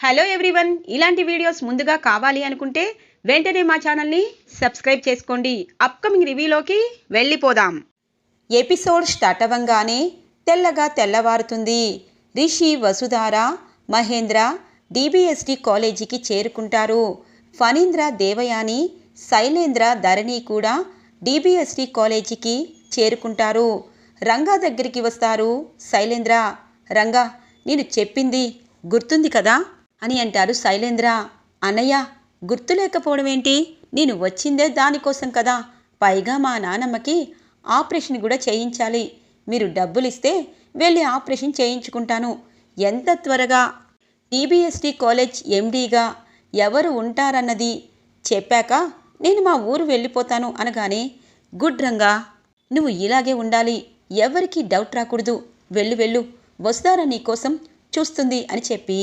Hello everyone ఇలాంటి videos ముందుగా కావాలి అనుకుంటే వెంటనే మా ఛానల్ని సబ్స్క్రైబ్ చేసుకోండి. అప్కమింగ్ రివ్యూలోకి వెళ్ళిపోదాం. ఎపిసోడ్ స్టార్ట్ అవ్వంగానే తెల్లగా తెల్లవారుతుంది. రిషి వసుధార మహేంద్ర డిబిఎస్డి కాలేజీకి చేరుకుంటారు. ఫణీంద్ర దేవయాని శైలేంద్ర ధరణి కూడా డిబిఎస్డి కాలేజీకి చేరుకుంటారు. రంగా దగ్గరికి వస్తారు శైలేంద్ర. రంగా నేను చెప్పింది గుర్తుంది కదా? అని అంటారు శైలేంద్ర. అన్నయ్య గుర్తు లేకపోవడం ఏంటి? నేను వచ్చిందే దానికోసం కదా. పైగా మా నానమ్మకి ఆపరేషన్ కూడా చేయించాలి. మీరు డబ్బులు ఇస్తే వెళ్ళి ఆపరేషన్ చేయించుకుంటాను. ఎంత త్వరగా? టీబీఎస్టీ కాలేజ్ ఎండీగా ఎవరు ఉంటారన్నది చెప్పాక నేను మా ఊరు వెళ్ళిపోతాను అనగానే గుడ్ రంగా నువ్వు ఇలాగే ఉండాలి. ఎవరికీ డౌట్ రాకూడదు. వెళ్ళు వెళ్ళు. వస్తారా నీకోసం చూస్తుంది అని చెప్పి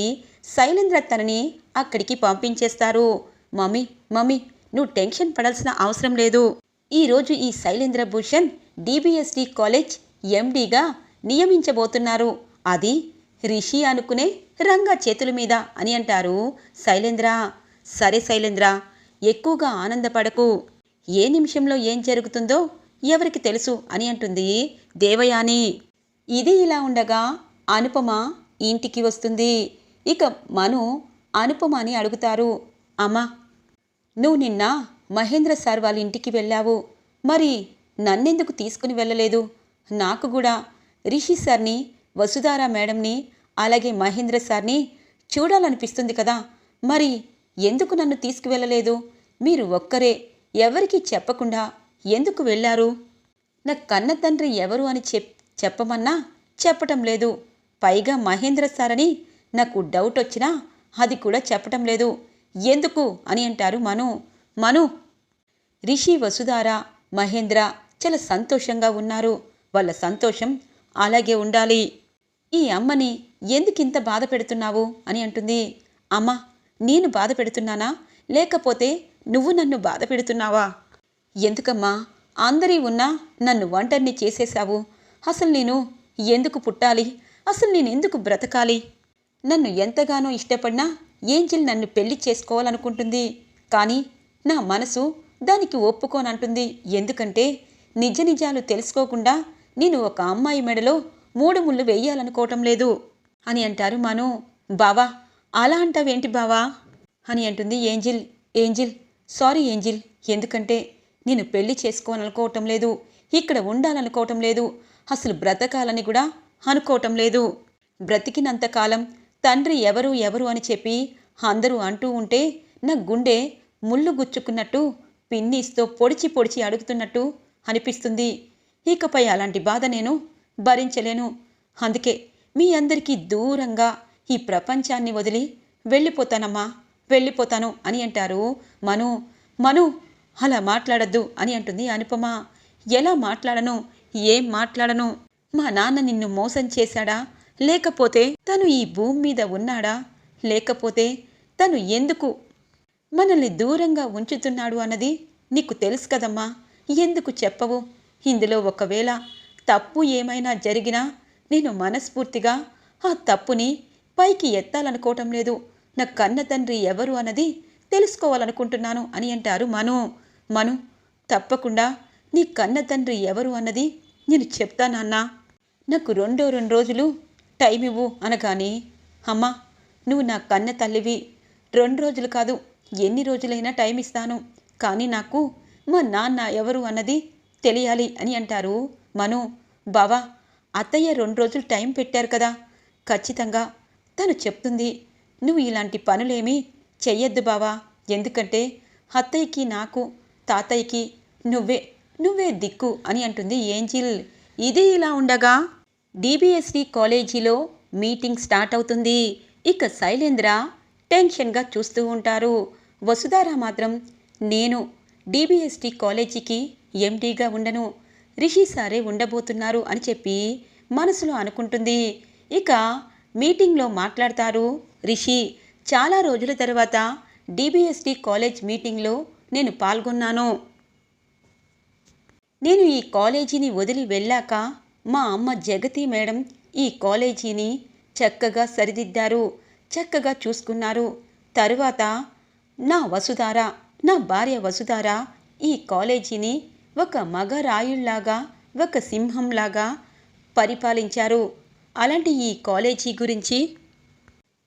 శైలేంద్ర తనని అక్కడికి పంపించేస్తారు. మమ్మీ మమ్మీ నువ్వు టెన్షన్ పడాల్సిన అవసరం లేదు. ఈరోజు ఈ శైలేంద్ర భూషణ్ డిబిఎస్డి కాలేజ్ ఎండీగా నియమించబోతున్నారు. అది రిషి అనుకునే రంగా చేతుల మీద అని అంటారు శైలేంద్ర. సరే శైలేంద్ర ఎక్కువగా ఆనందపడకు. ఏ నిమిషంలో ఏం జరుగుతుందో ఎవరికి తెలుసు అని అంటుంది దేవయాని. ఇది ఇలా ఉండగా అనుపమ ఇంటికి వస్తుంది. ఇక మను అనుపమని అడుగుతారు అమ్మా నువ్వు నిన్న మహేంద్ర సార్ వాళ్ళ ఇంటికి వెళ్ళావు. మరి నన్నెందుకు తీసుకుని వెళ్ళలేదు? నాకు కూడా రిషి సార్ని వసుధారా మేడంని అలాగే మహేంద్ర సార్ని చూడాలనిపిస్తుంది కదా. మరి ఎందుకు నన్ను తీసుకువెళ్ళలేదు? మీరు ఒక్కరే ఎవరికీ చెప్పకుండా ఎందుకు వెళ్ళారు? నా కన్న తండ్రి ఎవరు అని చెప్ చెప్పమన్నా చెప్పటం లేదు. పైగా మహేంద్ర సార్ అని నాకు డౌట్ వచ్చినా అది కూడా చెప్పటం లేదు. ఎందుకు అని అంటారు మను. మను రిషి వసుధార మహేంద్ర చాలా సంతోషంగా ఉన్నారు. వాళ్ళ సంతోషం అలాగే ఉండాలి. ఈ అమ్మని ఎందుకింత బాధ పెడుతున్నావు అని అంటుంది. అమ్మ నేను బాధ పెడుతున్నానా? లేకపోతే నువ్వు నన్ను బాధ పెడుతున్నావా? ఎందుకమ్మా అందరి ఉన్నా నన్ను వంటర్ని చేసేశావు. అసలు నేను ఎందుకు పుట్టాలి? అసలు నేను ఎందుకు బ్రతకాలి? నన్ను ఎంతగానో ఇష్టపడినా ఏంజిల్ నన్ను పెళ్ళి చేసుకోవాలనుకుంటుంది. కానీ నా మనసు దానికి ఒప్పుకోనంటుంది. ఎందుకంటే నిజ నిజాలు తెలుసుకోకుండా నేను ఒక అమ్మాయి మెడలో మూడు ముళ్ళు వేయాలనుకోవటం లేదు అని అంటారు మను. బావా అలా అంటావేంటి బావా? అని అంటుంది ఏంజిల్. ఏంజిల్ సారీ ఏంజిల్ ఎందుకంటే నేను పెళ్ళి చేసుకోవాలనుకోవటం లేదు. ఇక్కడ ఉండాలనుకోవటం లేదు. అసలు బ్రతకాలని కూడా అనుకోవటం లేదు. బ్రతికినంతకాలం తండ్రి ఎవరు ఎవరు అని చెప్పి అందరూ అంటూ ఉంటే నా గుండె ముళ్ళు గుచ్చుకున్నట్టు పిన్నీస్తో పొడిచి పొడిచి అడుగుతున్నట్టు అనిపిస్తుంది. ఇకపై అలాంటి బాధ నేను భరించలేను. అందుకే మీ అందరికీ దూరంగా ఈ ప్రపంచాన్ని వదిలి వెళ్ళిపోతానమ్మా వెళ్ళిపోతాను అని అంటారు మను. మను అలా మాట్లాడద్దు అని అంటుంది అనుపమ. ఎలా మాట్లాడను? ఏం మాట్లాడను? మా నాన్న నిన్ను మోసం చేశాడా? లేకపోతే తను ఈ భూమి మీద ఉన్నాడా? లేకపోతే తను ఎందుకు మనల్ని దూరంగా ఉంచుతున్నాడు అన్నది నీకు తెలుసు కదమ్మా. ఎందుకు చెప్పవు? ఇందులో ఒకవేళ తప్పు ఏమైనా జరిగినా నేను మనస్ఫూర్తిగా ఆ తప్పుని పైకి ఎత్తాలనుకోవటం లేదు. నా కన్న తండ్రి ఎవరు అన్నది తెలుసుకోవాలనుకుంటున్నాను అని అంటారు మను. మను తప్పకుండా నీ కన్న తండ్రి ఎవరు అన్నది నేను చెప్తానన్నా నాకు రెండో రెండు రోజులు టైం ఇవ్వు అనగానే అమ్మా నువ్వు నా కన్న తల్లివి. రెండు రోజులు కాదు ఎన్ని రోజులైనా టైం ఇస్తాను. కానీ నాకు మా నాన్న ఎవరు అన్నది తెలియాలి అని అంటారు మను. బావా అత్తయ్య రెండు రోజులు టైం పెట్టారు కదా. ఖచ్చితంగా తను చెప్తుంది నువ్వు ఇలాంటి పనులేమీ చెయ్యొద్దు బావా. ఎందుకంటే అత్తయ్యకి నాకు తాతయ్యకి నువ్వే నువ్వే దిక్కు అని అంటుంది ఏంజిల్. ఇది ఇలా ఉండగా డిబిఎస్డి కాలేజీలో మీటింగ్ స్టార్ట్ అవుతుంది. ఇక శైలేంద్ర టెన్షన్గా చూస్తూ ఉంటారు. వసుధార మాత్రం నేను డిబిఎస్టి కాలేజీకి ఎండీగా ఉండను. రిషి సారే ఉండబోతున్నారు అని చెప్పి మనసులో అనుకుంటుంది. ఇక మీటింగ్లో మాట్లాడతారు రిషి. చాలా రోజుల తర్వాత డిబిఎస్టి కాలేజ్ మీటింగ్లో నేను పాల్గొన్నాను. నేను ఈ కాలేజీని వదిలి వెళ్ళాక మా అమ్మ జగతి మేడం ఈ కాలేజీని చక్కగా సరిదిద్దారు చక్కగా చూసుకున్నారు. తరువాత నా వసుధార నా భార్య వసుధార ఈ కాలేజీని ఒక మగ రాయుళ్ళాగా ఒక సింహంలాగా పరిపాలించారు. అలాంటి ఈ కాలేజీ గురించి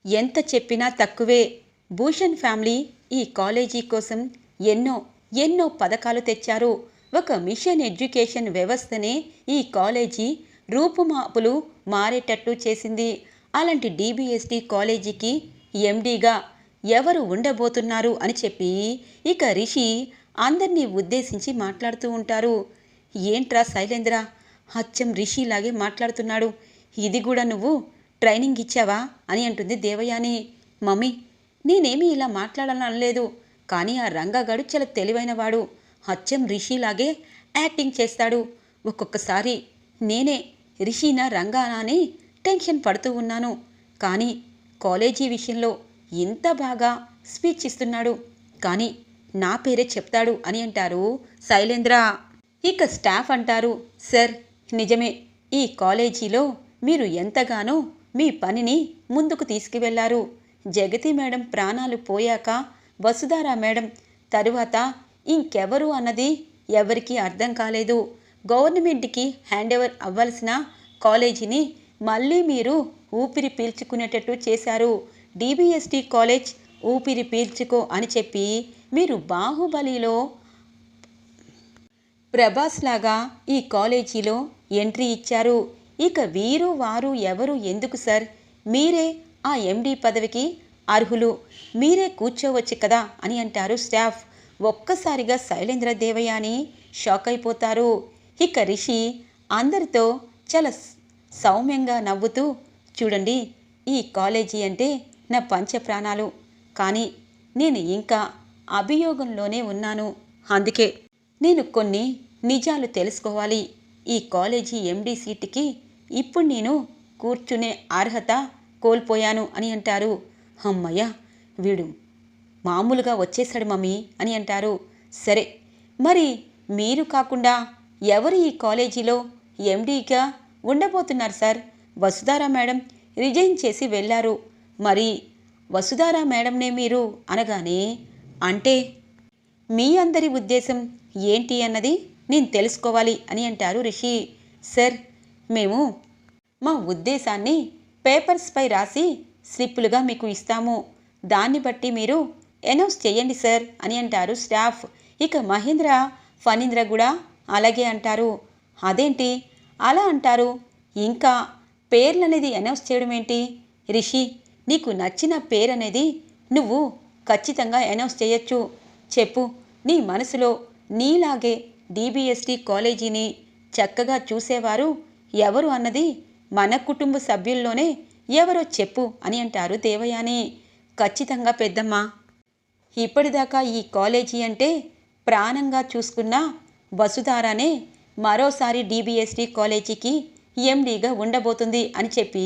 ఎంత చెప్పినా తక్కువే. భూషణ్ ఫ్యామిలీ ఈ కాలేజీ కోసం ఎన్నో ఎన్నో పథకాలు తెచ్చారు. ఒక మిషన్ ఎడ్యుకేషన్ వ్యవస్థనే ఈ కాలేజీ రూపుమాపులు మారేటట్టు చేసింది. అలాంటి డీబీఎస్టీ కాలేజీకి ఎండీగా ఎవరు ఉండబోతున్నారు అని చెప్పి ఇక రిషి అందరినీ ఉద్దేశించి మాట్లాడుతూ ఉంటారు. ఏంట్రా శైలేంద్ర అచ్చం రిషిలాగే మాట్లాడుతున్నాడు. ఇది కూడా నువ్వు ట్రైనింగ్ ఇచ్చావా? అని అంటుంది దేవయాని. మమ్మీ నేనేమీ ఇలా మాట్లాడాలని అనలేదు. కానీ ఆ రంగగాడు చాలా తెలివైనవాడు. అచ్చం రిషిలాగే యాక్టింగ్ చేస్తాడు. ఒక్కొక్కసారి నేనే రిషినా రంగానా అని టెన్షన్ పడుతూ ఉన్నాను. కానీ కాలేజీ విషయంలో ఇంత బాగా స్పీచ్ ఇస్తున్నాడు. కానీ నా పేరే చెప్తాడు అని అంటారు శైలేంద్ర. ఇక స్టాఫ్ అంటారు సార్ నిజమే. ఈ కాలేజీలో మీరు ఎంతగానో మీ పనిని ముందుకు తీసుకువెళ్ళారు. జగతి మేడం ప్రాణాలు పోయాక వసుధారా మేడం తరువాత ఇంకెవరు అన్నది ఎవరికీ అర్థం కాలేదు. గవర్నమెంట్కి హ్యాండ్ ఓవర్ అవ్వాల్సిన కాలేజీని మళ్ళీ మీరు ఊపిరి పీల్చుకునేటట్టు చేశారు. డిబిఎస్టి కాలేజ్ ఊపిరి పీల్చుకో అని చెప్పి మీరు బాహుబలిలో ప్రభాస్ లాగా ఈ కాలేజీలో ఎంట్రీ ఇచ్చారు. ఇక వీరు వారు ఎవరు ఎందుకు సార్? మీరే ఆ ఎండి పదవికి అర్హులు. మీరే కూర్చోవచ్చు కదా అని అంటారు స్టాఫ్. ఒక్కసారిగా శైలేంద్ర దేవయాని షాక్ అయిపోతారు ఇక రిషి అందరితో చాలా సౌమ్యంగా నవ్వుతూ చూడండి ఈ కాలేజీ అంటే నా పంచ ప్రాణాలు కానీ నేను ఇంకా అభియోగంలోనే ఉన్నాను. అందుకే నేను కొన్ని నిజాలు తెలుసుకోవాలి. ఈ కాలేజీ ఎండి సీటుకి ఇప్పుడు నేను కూర్చునే అర్హత కోల్పోయాను అని అంటారు. అమ్మయ్య వీడు మామూలుగా వచ్చేసాడు మమ్మీ అని అంటారు. సరే మరి మీరు కాకుండా ఎవరు ఈ కాలేజీలో ఎండీగా ఉండబోతున్నారు సార్? వసుధారా మేడం రిజైన్ చేసి వెళ్ళారు. మరి వసుధారా మేడంనే మీరు అనగానే అంటే మీ అందరి ఉద్దేశం ఏంటి అన్నది నేను తెలుసుకోవాలి అని అంటారు రిషి. సార్ మేము మా ఉద్దేశాన్ని పేపర్స్పై రాసి స్లిప్పులుగా మీకు ఇస్తాము. దాన్ని బట్టి మీరు అనౌన్స్ చేయండి సార్ అని అంటారు స్టాఫ్. ఇక మహేంద్ర ఫణీంద్ర కూడా అలాగే అంటారు. అదేంటి? అలా అంటారు. ఇంకా పేర్లు అనేది అనౌన్స్ చేయడం ఏంటి? రిషి నీకు నచ్చిన పేరు అనేది నువ్వు ఖచ్చితంగా అనౌన్స్ చేయొచ్చు. చెప్పు నీ మనసులో నీలాగే డిబిఎస్టి కాలేజీని చక్కగా చూసేవారు ఎవరు అన్నది మన కుటుంబ సభ్యుల్లోనే ఎవరో చెప్పు అని అంటారు దేవయాని. ఖచ్చితంగా పెద్దమ్మ. ఇప్పటిదాకా ఈ కాలేజీ అంటే ప్రాణంగా చూసుకున్న వసుధారానే మరోసారి డీబీఎస్టీ కాలేజీకి ఎండీగా ఉండబోతుంది అని చెప్పి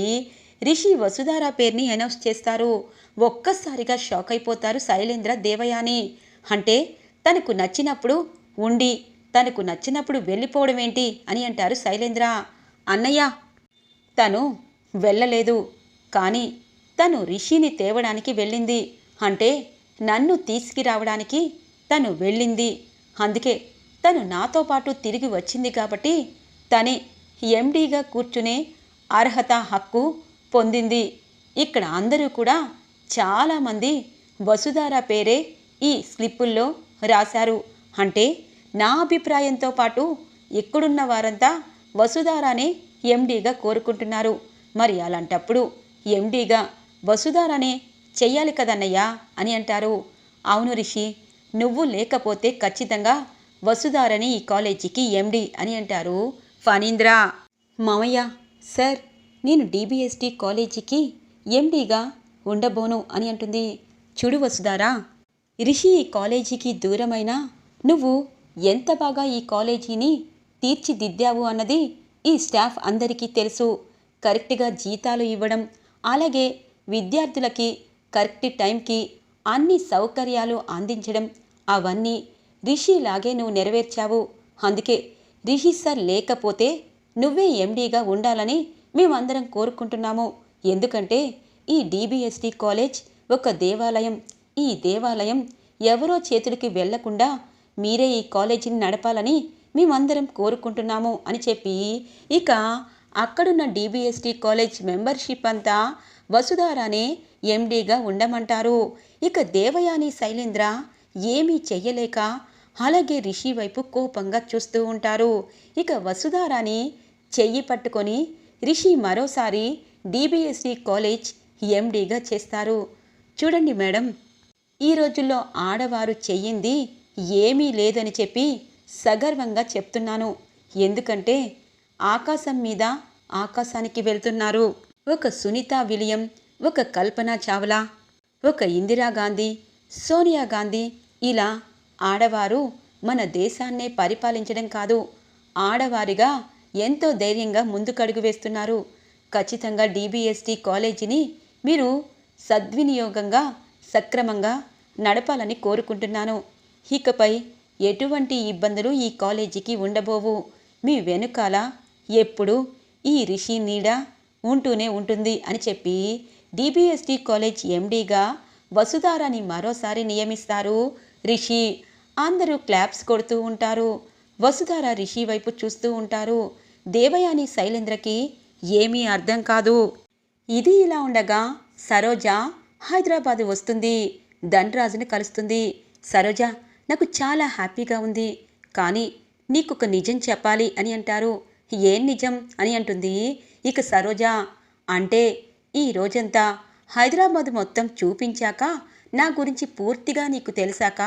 రిషి వసుధార పేరుని అనౌన్స్ చేస్తారు. ఒక్కసారిగా షాక్ అయిపోతారు శైలేంద్ర దేవయాని. అంటే తనకు నచ్చినప్పుడు ఉండి తనకు నచ్చినప్పుడు వెళ్ళిపోవడం ఏంటి అని అంటారు శైలేంద్ర. అన్నయ్య తను వెళ్ళలేదు. కానీ తను రిషిని తేవడానికి వెళ్ళింది. అంటే నన్ను తీసుకురావడానికి తను వెళ్ళింది. అందుకే తను నాతో పాటు తిరిగి వచ్చింది కాబట్టి తనే ఎండీగా కూర్చునే అర్హత హక్కు పొందింది. ఇక్కడ అందరూ కూడా చాలామంది వసుధార పేరే ఈ స్లిప్పుల్లో రాశారు. అంటే నా అభిప్రాయంతో పాటు ఇక్కడున్న వారంతా వసుధారానే ఎండీగా కోరుకుంటున్నారు. మరి అలాంటప్పుడు ఎండీగా వసుధారానే చెయ్యాలి కదన్నయ్యా అని అంటారు. అవును రిషి నువ్వు లేకపోతే ఖచ్చితంగా వసుధారని ఈ కాలేజీకి ఎండి అని అంటారు ఫణీంద్ర. మామయ్య సార్ నేను డీబీఎస్టీ కాలేజీకి ఎండీగా ఉండబోను అని అంటుంది. చూడు వసుధారా రిషి ఈ కాలేజీకి దూరమైనా నువ్వు ఎంత బాగా ఈ కాలేజీని తీర్చిదిద్దావు అన్నది ఈ స్టాఫ్ అందరికీ తెలుసు. కరెక్ట్గా జీతాలు ఇవ్వడం అలాగే విద్యార్థులకి కరెక్ట్ టైంకి అన్ని సౌకర్యాలు అందించడం అవన్నీ రిషిలాగే నువ్వు నెరవేర్చావు. అందుకే రిషి సార్ లేకపోతే నువ్వే ఎండీగా ఉండాలని మేమందరం కోరుకుంటున్నాము. ఎందుకంటే ఈ డీబీఎస్టీ కాలేజ్ ఒక దేవాలయం. ఈ దేవాలయం ఎవరో చేతులకి వెళ్ళకుండా మీరే ఈ కాలేజీని నడపాలని మేమందరం కోరుకుంటున్నాము అని చెప్పి ఇక అక్కడున్న డీబీఎస్టీ కాలేజ్ మెంబర్షిప్ అంతా వసుధారానే ఎండీగా ఉండమంటారు. ఇక దేవయాని శైలేంద్ర ఏమీ చెయ్యలేక అలాగే రిషి వైపు కోపంగా చూస్తూ ఉంటారు. ఇక వసుధారాని చెయ్యి పట్టుకొని రిషి మరోసారి డీబీఎస్సీ కాలేజ్ ఎండీగా చేస్తారు. చూడండి మేడం ఈ రోజుల్లో ఆడవారు చెయ్యింది ఏమీ లేదని చెప్పి సగర్వంగా చెప్తున్నాను. ఎందుకంటే ఆకాశం మీద ఆకాశానికి వెళ్తున్నారు. ఒక సునీత విలియం ఒక కల్పన చావ్లా ఒక ఇందిరాగాంధీ సోనియా గాంధీ ఇలా ఆడవారు మన దేశాన్నే పరిపాలించడం కాదు ఆడవారిగా ఎంతో ధైర్యంగా ముందుకడుగు వేస్తున్నారు. ఖచ్చితంగా డీబీఎస్టీ కాలేజీని మీరు సద్వినియోగంగా సక్రమంగా నడపాలని కోరుకుంటున్నాను. ఇకపై ఎటువంటి ఇబ్బందులు ఈ కాలేజీకి ఉండబోవు. మీ వెనుకాల ఎప్పుడు ఈ రిషి నీడ ఉంటూనే ఉంటుంది అని చెప్పి డిబిఎస్టి కాలేజ్ ఎండీగా వసుధారాని మరోసారి నియమిస్తారు. రిషి అందరూ క్లాప్స్ కొడుతూ ఉంటారు. వసుధార రిషి వైపు చూస్తూ ఉంటారు. దేవయాని శైలేంద్రకి ఏమీ అర్థం కాదు. ఇది ఇలా ఉండగా సరోజ హైదరాబాద్ వస్తుంది. ధనరాజుని కలుస్తుంది. సరోజ నాకు చాలా హ్యాపీగా ఉంది. కానీ నీకొక నిజం చెప్పాలి అని అంటారు. ఏం నిజం? అని అంటుంది. ఇక సరోజ అంటే ఈ రోజంతా హైదరాబాద్ మొత్తం చూపించాక నా గురించి పూర్తిగా నీకు తెలిసాక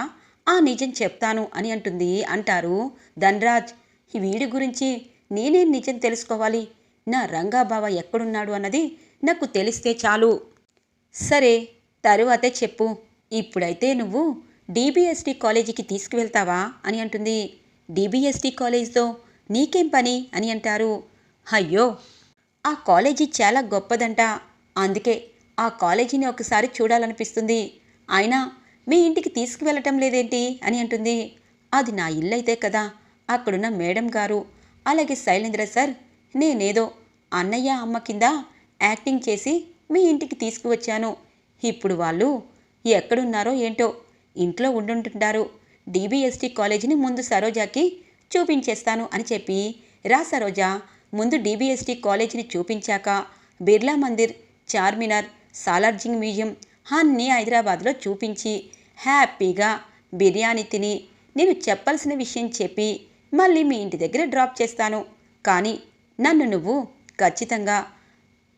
ఆ నిజం చెప్తాను అని అంటుంది అంటారు ధనరాజ్. వీడి గురించి నేనేం నిజం తెలుసుకోవాలి? నా రంగాబావ ఎక్కడున్నాడు అన్నది నాకు తెలిస్తే చాలు. సరే తరువాతే చెప్పు. ఇప్పుడైతే నువ్వు డీబీఎస్టీ కాలేజీకి తీసుకువెళ్తావా అని అంటుంది. డీబీఎస్టీ కాలేజ్తో నీకేం పని అని అంటారు. అయ్యో ఆ కాలేజీ చాలా గొప్పదంట. అందుకే ఆ కాలేజీని ఒకసారి చూడాలనిపిస్తుంది. అయినా మీ ఇంటికి తీసుకువెళ్ళటం లేదేంటి? అని అంటుంది. అది నా ఇల్లైతే కదా అక్కడున్న మేడం గారు. అలాగే శైలేంద్ర సార్ నేనేదో అన్నయ్య అమ్మ కింద యాక్టింగ్ చేసి మీ ఇంటికి తీసుకువచ్చాను. ఇప్పుడు వాళ్ళు ఎక్కడున్నారో ఏంటో ఇంట్లో ఉండుంటుంటారు. డీబీఎస్టీ కాలేజీని ముందు సరోజాకి చూపించేస్తాను అని చెప్పి రా సరోజా ముందు డీబీఎస్టీ కాలేజీని చూపించాక బిర్లా మందిర్ చార్మినార్ సాలార్జింగ్ మ్యూజియం అన్నీ హైదరాబాద్లో చూపించి హ్యాపీగా బిర్యానీ తిని నేను చెప్పాల్సిన విషయం చెప్పి మళ్ళీ మీ ఇంటి దగ్గర డ్రాప్ చేస్తాను. కానీ నన్ను నువ్వు ఖచ్చితంగా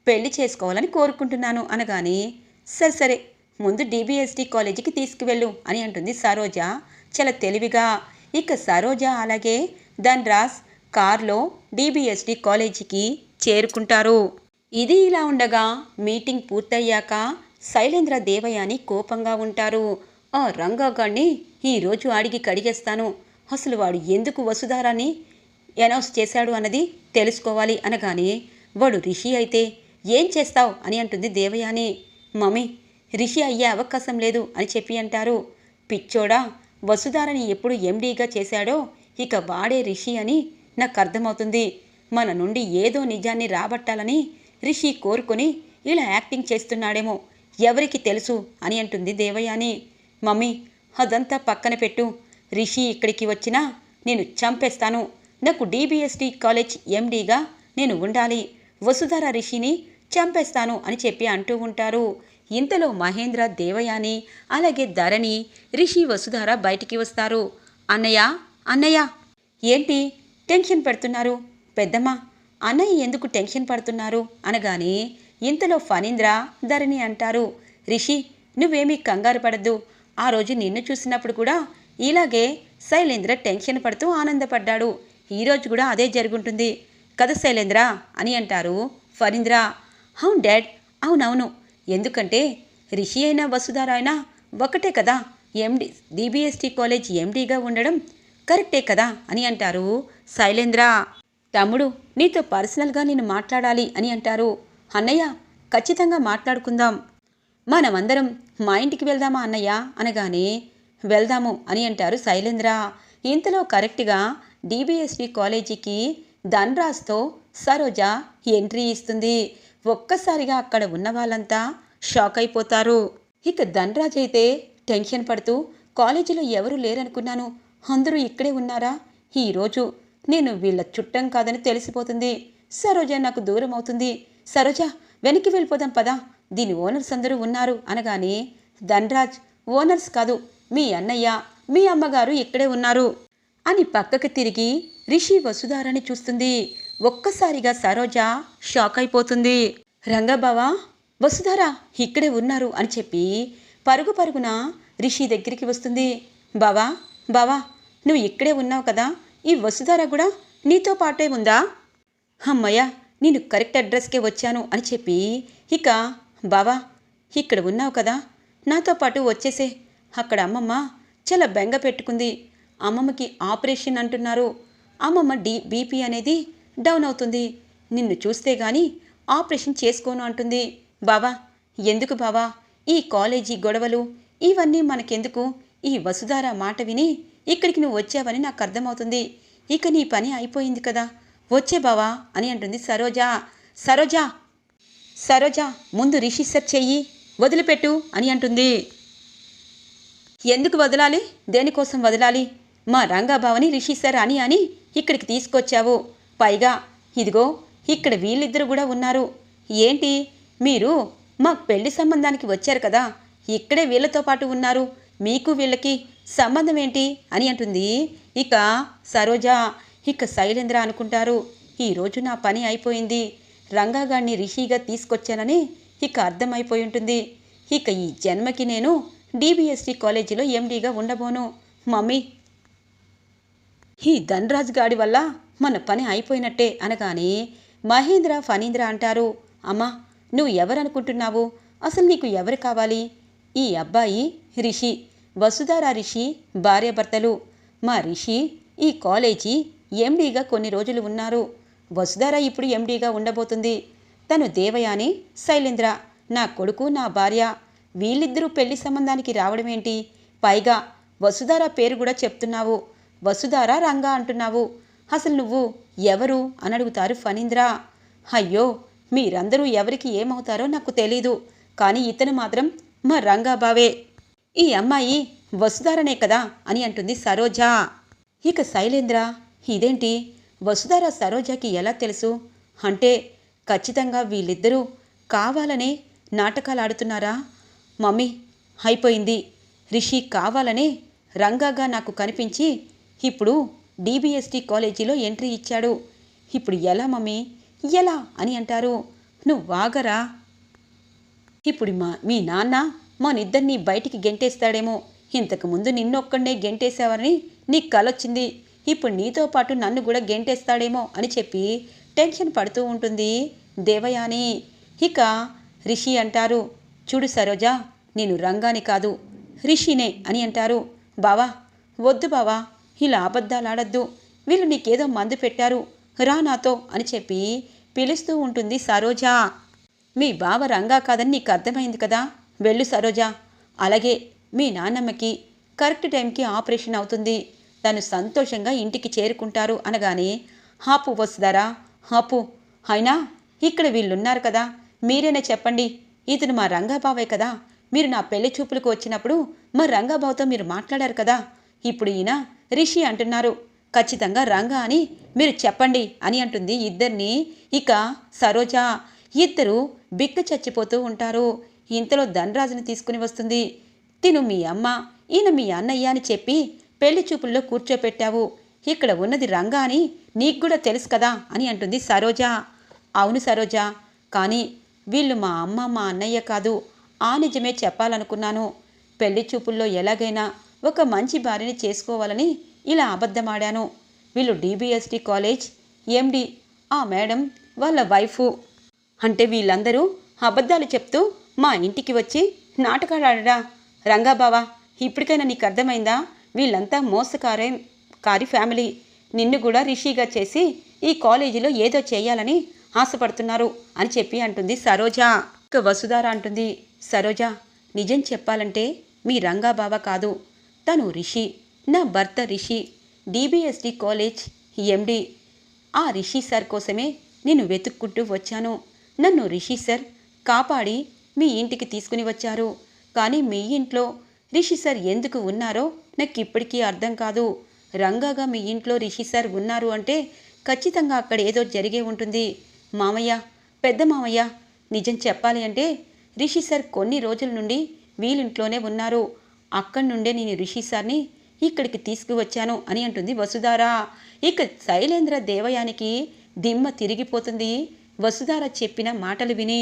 పెళ్ళి చేసుకోవాలని కోరుకుంటున్నాను అనగానే సరే సరే ముందు డిబిఎస్డి కాలేజీకి తీసుకువెళ్ళు అని అంటుంది సరోజ. చాలా తెలివిగా ఇక సరోజ అలాగే ధన్రాజ్ కార్లో డిబిఎస్డి కాలేజీకి చేరుకుంటారు. ఇది ఇలా ఉండగా మీటింగ్ పూర్తయ్యాక శైలేంద్ర దేవయాని కోపంగా ఉంటారు. ఆ రంగాగాడిని ఈరోజు అడిగి కడిగేస్తాను. అసలు వాడు ఎందుకు వసుధారాన్ని అనౌన్స్ చేశాడు అన్నది తెలుసుకోవాలి అనగానే వాడు రిషి అయితే ఏం చేస్తావు? అని అంటుంది దేవయాని. మమ్మీ రిషి అయ్యే అవకాశం లేదు అని చెప్పి అంటారు. పిచ్చోడా వసుధారని ఎప్పుడు ఎండీగా చేశాడో ఇక వాడే రిషి అని నాకు అర్థమవుతుంది. మన నుండి ఏదో నిజాన్ని రాబట్టాలని రిషి కోరుకొని ఇలా యాక్టింగ్ చేస్తున్నాడేమో ఎవరికి తెలుసు అని అంటుంది దేవయాని. మమ్మీ అదంతా పక్కన పెట్టు. రిషి ఇక్కడికి వచ్చినా నేను చంపేస్తాను. నాకు డీబీఎస్టీ కాలేజ్ ఎండీగా నేను ఉండాలి. వసుధర రిషిని చంపేస్తాను అని చెప్పి అంటూ ఉంటారు. ఇంతలో మహేంద్ర దేవయాని అలాగే ధరణి రిషి వసుధార బయటికి వస్తారు. అన్నయ్య అన్నయ్య! ఏంటి? టెన్షన్ పెడుతున్నారు. పెద్దమ్మ అన్నయ్య ఎందుకు టెన్షన్ పడుతున్నారు? అనగానే ఇంతలో ఫణీంద్ర ధరణి అంటారు రిషి నువ్వేమీ కంగారు పడద్దు. ఆ రోజు నిన్ను చూసినప్పుడు కూడా ఇలాగే శైలేంద్ర టెన్షన్ పడుతూ ఆనందపడ్డాడు. ఈరోజు కూడా అదే జరుగుంటుంది. కదా శైలేంద్ర? అని అంటారు ఫరీంద్ర అవును డాడ్ అవునవును. ఎందుకంటే రిషి అయినా వసుధార అయినా ఒకటే కదా. ఎండి డిబిఎస్టీ కాలేజ్ ఎండీగా ఉండడం కరెక్టే కదా? అని అంటారు శైలేంద్ర. తమ్ముడు నీతో పర్సనల్గా నేను మాట్లాడాలి అని అంటారు. అన్నయ్య ఖచ్చితంగా మాట్లాడుకుందాం. మనమందరం మా ఇంటికి వెళ్దామా అన్నయ్య? అనగానే వెళ్దాము అని అంటారు శైలేంద్ర. ఇంతలో కరెక్ట్గా డిబిఎస్పి కాలేజీకి ధన్రాజ్తో సరోజ ఎంట్రీ ఇస్తుంది. ఒక్కసారిగా అక్కడ ఉన్న వాళ్ళంతా షాక్ అయిపోతారు. ఇక ధనరాజ్ అయితే టెన్షన్ పడుతూ కాలేజీలో ఎవరు లేరనుకున్నాను? అందరూ ఇక్కడే ఉన్నారా? ఈరోజు నేను వీళ్ళ చుట్టం కాదని తెలిసిపోతుంది. సరోజ నాకు దూరం అవుతుంది. సరోజ వెనక్కి వెళ్ళిపోదాం పదా. దీని ఓనర్స్ అందరూ ఉన్నారు అనగానే ధనరాజ్ ఓనర్స్ కాదు మీ అన్నయ్య మీ అమ్మగారు ఇక్కడే ఉన్నారు అని పక్కకి తిరిగి రిషి వసుధారని చూస్తుంది. ఒక్కసారిగా సరోజ షాక్ అయిపోతుంది. రంగబావా వసుధార ఇక్కడే ఉన్నారు అని చెప్పి పరుగు పరుగున రిషి దగ్గరికి వస్తుంది. బావా బావా నువ్వు ఇక్కడే ఉన్నావు కదా. ఈ వసుధార కూడా నీతో పాటే ఉందా? అమ్మయ్య నేను కరెక్ట్ అడ్రస్కే వచ్చాను అని చెప్పి ఇక బావా ఇక్కడ ఉన్నావు కదా నాతో పాటు వచ్చేసే. అక్కడ అమ్మమ్మ చాలా బెంగ పెట్టుకుంది. అమ్మమ్మకి ఆపరేషన్ అంటున్నారు. అమ్మమ్మ డి బీపీ అనేది డౌన్ అవుతుంది. నిన్ను చూస్తే గాని ఆపరేషన్ చేసుకోను అంటుంది. బావా ఎందుకు బావా? ఈ కాలేజీ గొడవలు ఇవన్నీ మనకెందుకు? ఈ వసుధార మాట విని ఇక్కడికి నువ్వు వచ్చావని నాకు అర్థమవుతుంది. ఇక నీ పని అయిపోయింది కదా. వచ్చే బావా అని అంటుంది సరోజా. సరోజా! సరోజా! ముందు రిషిస్టర్ చెయ్యి. వదిలిపెట్టు అని అంటుంది. ఎందుకు వదలాలి? దేనికోసం వదలాలి? మా రంగాబావని రిషి అని అని ఇక్కడికి తీసుకొచ్చావు. పైగా ఇదిగో ఇక్కడ వీళ్ళిద్దరు కూడా ఉన్నారు. ఏంటి? మీరు మా పెళ్ళి సంబంధానికి వచ్చారు కదా. ఇక్కడే వీళ్ళతో పాటు ఉన్నారు. మీకు వీళ్ళకి సంబంధం ఏంటి అని అంటుంది. ఇక సరోజ ఇక శైలేంద్ర అనుకుంటారు ఈరోజు నా పని అయిపోయింది. రంగాగాడిని రిషిగా తీసుకొచ్చానని ఇక అర్థమైపోయి ఉంటుంది. ఇక ఈ జన్మకి నేను డిబిఎస్టి కాలేజీలో ఎండీగా ఉండబోను. మమ్మీ! ఈ ధనరాజ్ గాడి వల్ల మన పని అయిపోయినట్టే అనగానే మహేంద్ర ఫణీంద్ర అంటారు. అమ్మా నువ్వు ఎవరనుకుంటున్నావు? అసలు నీకు ఎవరు కావాలి? ఈ అబ్బాయి రిషి. వసుధారా రిషి భార్యాభర్తలు. మా రిషి ఈ కాలేజీ ఎండీగా కొన్ని రోజులు ఉన్నారు. వసుధార ఇప్పుడు ఎండీగా ఉండబోతుంది. తను దేవయాని శైలేంద్ర నా కొడుకు నా భార్య వీళ్ళిద్దరూ పెళ్ళి సంబంధానికి రావడమేంటి? పైగా వసుధార పేరు కూడా చెప్తున్నావు. వసుధార రంగా అంటున్నావు. అసలు నువ్వు ఎవరు అని అడుగుతారు ఫణీంద్ర. అయ్యో మీరందరూ ఎవరికి ఏమవుతారో నాకు తెలీదు. కానీ ఇతను మాత్రం మా రంగాబావే. ఈ అమ్మాయి వసుధారనే కదా అని అంటుంది సరోజ. ఇక శైలేంద్ర ఇదేంటి? వసుధార సరోజకి ఎలా తెలుసు? అంటే ఖచ్చితంగా వీళ్ళిద్దరూ కావాలనే నాటకాలు ఆడుతున్నారా? మమ్మీ అయిపోయింది. రిషి కావాలనే రంగాగా నాకు కనిపించి ఇప్పుడు డీబీఎస్టీ కాలేజీలో ఎంట్రీ ఇచ్చాడు. ఇప్పుడు ఎలా మమ్మీ? ఎలా అని అంటారు. నువ్వు వాగరా ఇప్పుడు మా మీ నాన్న మనిద్దరినీ బయటికి గెంటేస్తాడేమో. ఇంతకుముందు నిన్నొక్కడే గెంటేసావని నీకు కలొచ్చింది. ఇప్పుడు నీతో పాటు నన్ను కూడా గెంటేస్తాడేమో అని చెప్పి టెన్షన్ పడుతూ ఉంటుంది దేవయాని. ఇక రిషి అంటారు చూడు సరోజా నేను రంగాని కాదు రిషినే అని అంటారు. బావా వద్దు బావా ఇలా అబద్ధాలాడద్దు. వీళ్ళు నీకేదో మందు పెట్టారు రా నాతో అని చెప్పి పిలుస్తూ ఉంటుంది సరోజా. మీ బావ రంగా కాదని నీకు అర్థమైంది కదా? వెళ్ళు సరోజా. అలాగే మీ నాన్నమ్మకి కరెక్ట్ టైంకి ఆపరేషన్ అవుతుంది. తను సంతోషంగా ఇంటికి చేరుకుంటారు అనగానే హాపు వస్తుందారా హాపు. అయినా ఇక్కడ వీళ్ళున్నారు కదా మీరేనా చెప్పండి. ఇతను మా రంగాబావే కదా. మీరు నా పెళ్ళి చూపులకు వచ్చినప్పుడు మా రంగాబావుతో మీరు మాట్లాడారు కదా. ఇప్పుడు ఈయన రిషి అంటున్నారు. ఖచ్చితంగా రంగా అని మీరు చెప్పండి అని అంటుంది ఇద్దరిని. ఇక సరోజ ఇద్దరు బిక్క చచ్చిపోతూ ఉంటారు. ఇంతలో ధనరాజుని తీసుకుని వస్తుంది. తిను మీ అమ్మ ఈయన మీ అన్నయ్య అని చెప్పి పెళ్ళి చూపుల్లో కూర్చోపెట్టావు. ఇక్కడ ఉన్నది రంగా అని నీకు కూడా తెలుసు కదా అని అంటుంది సరోజ. అవును సరోజ కానీ వీళ్ళు మా అమ్మ మా అన్నయ్య కాదు. ఆ నిజమే చెప్పాలనుకున్నాను. పెళ్ళి చూపుల్లో ఎలాగైనా ఒక మంచి భార్యని చేసుకోవాలని ఇలా అబద్ధమాడాను. వీళ్ళు డీబీఎస్టీ కాలేజ్ ఎండి ఆ మేడం వాళ్ళ వైఫు. అంటే వీళ్ళందరూ అబద్ధాలు చెప్తూ మా ఇంటికి వచ్చి నాటకాలు ఆడరా రంగాబావా ఇప్పటికైనా నీకు అర్థమైందా? వీళ్ళంతా మోసకారే కారి ఫ్యామిలీ. నిన్ను కూడా రిషిగా చేసి ఈ కాలేజీలో ఏదో చేయాలని ఆశపడుతున్నారు అని చెప్పి అంటుంది సరోజ. ఇక వసుధార అంటుంది సరోజ నిజం చెప్పాలంటే మీ రంగాబావ కాదు. తను రిషి నా భర్త రిషి డీబీఎస్డి కాలేజ్ ఎండి. ఆ రిషి సార్ కోసమే నేను వెతుక్కుంటూ వచ్చాను. నన్ను రిషి సార్ కాపాడి మీ ఇంటికి తీసుకుని వచ్చారు. కానీ మీ ఇంట్లో రిషి సార్ ఎందుకు ఉన్నారో నాకు ఇప్పటికీ అర్థం కాదు. రంగాగా మీ ఇంట్లో రిషి సార్ ఉన్నారు అంటే ఖచ్చితంగా అక్కడ ఏదో జరిగే ఉంటుంది. మామయ్య పెద్ద మామయ్య నిజం చెప్పాలి అంటే రిషి సార్ కొన్ని రోజుల నుండి వీళ్ళింట్లోనే ఉన్నారు. అక్కడి నుండే నేను రిషి సార్ని ఇక్కడికి తీసుకువచ్చాను అని అంటుంది వసుధార. ఇక శైలేంద్ర దేవయానికి దిమ్మ తిరిగిపోతుంది. వసుధార చెప్పిన మాటలు విని